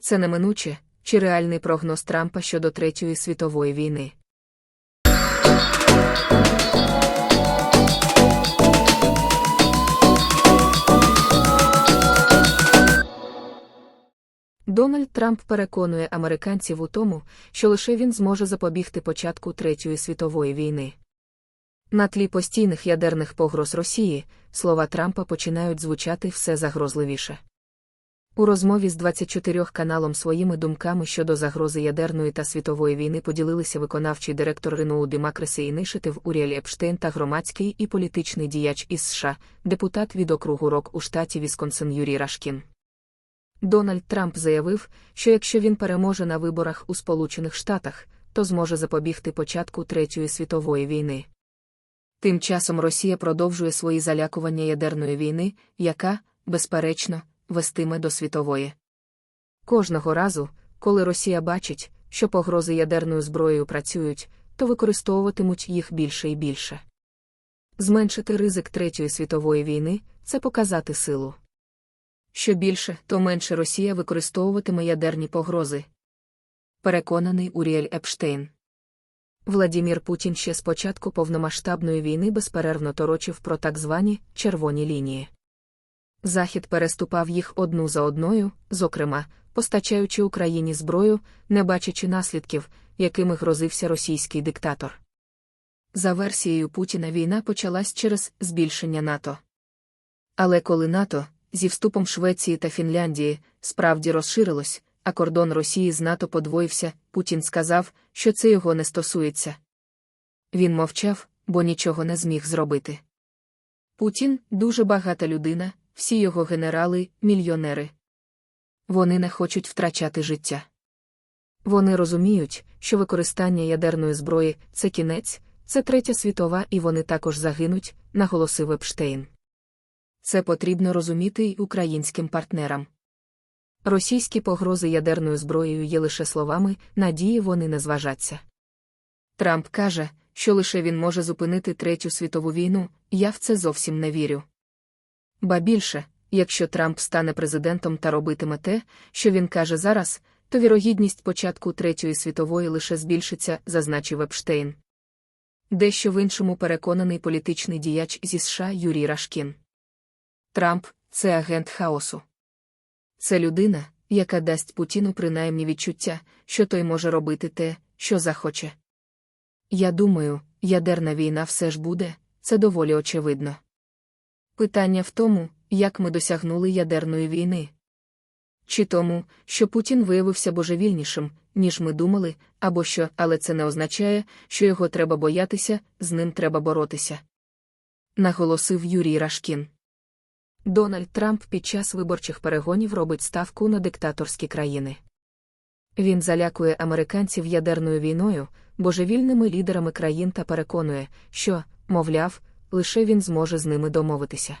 Це неминуче, чи реальний прогноз Трампа щодо Третьої світової війни. Дональд Трамп переконує американців у тому, що лише він зможе запобігти початку Третьої світової війни. На тлі постійних ядерних погроз Росії слова Трампа починають звучати все загрозливіше. У розмові з 24 каналом своїми думками щодо загрози ядерної та світової війни поділилися виконавчий директор Renault Democracy Initiative Уріель Епштейн та громадський і політичний діяч із США, депутат від округу Рок у штаті Вісконсин Юрій Рашкін. Дональд Трамп заявив, що якщо він переможе на виборах у Сполучених Штатах, то зможе запобігти початку Третьої світової війни. Тим часом Росія продовжує свої залякування ядерної війни, яка, безперечно, вестиме до світової. Кожного разу, коли Росія бачить, що погрози ядерною зброєю працюють, то використовуватимуть їх більше і більше. Зменшити ризик Третьої світової війни це показати силу. Що більше, то менше Росія використовуватиме ядерні погрози. Переконаний Уріель Епштейн. Владімір Путін ще з початку повномасштабної війни безперервно торочив про так звані червоні лінії. Захід переступав їх одну за одною, зокрема, постачаючи Україні зброю, не бачачи наслідків, якими грозився російський диктатор. За версією Путіна війна почалась через збільшення НАТО. Але коли НАТО, зі вступом Швеції та Фінляндії, справді розширилось, а кордон Росії з НАТО подвоївся, Путін сказав, що це його не стосується. Він мовчав, бо нічого не зміг зробити. Путін дуже багата людина, всі його генерали, мільйонери. Вони не хочуть втрачати життя. Вони розуміють, що використання ядерної зброї це кінець, це третя світова, і вони також загинуть, наголосив Епштейн. Це потрібно розуміти й українським партнерам. Російські погрози ядерною зброєю є лише словами, надії вони не зважаться. Трамп каже, що лише він може зупинити Третю світову війну, я в це зовсім не вірю. Ба більше, якщо Трамп стане президентом та робитиме те, що він каже зараз, то вірогідність початку Третьої світової лише збільшиться, зазначив Епштейн. Дещо в іншому переконаний політичний діяч зі США Юрій Рашкін. Трамп це агент хаосу. Це людина, яка дасть Путіну принаймні відчуття, що той може робити те, що захоче. Я думаю, ядерна війна все ж буде, це доволі очевидно. Питання в тому, як ми досягнули ядерної війни. Чи тому, що Путін виявився божевільнішим, ніж ми думали, або що, але це не означає, що його треба боятися, з ним треба боротися. Наголосив Юрій Рашкін. Дональд Трамп під час виборчих перегонів робить ставку на диктаторські країни. Він залякує американців ядерною війною, божевільними лідерами країн та переконує, що, мовляв, лише він зможе з ними домовитися.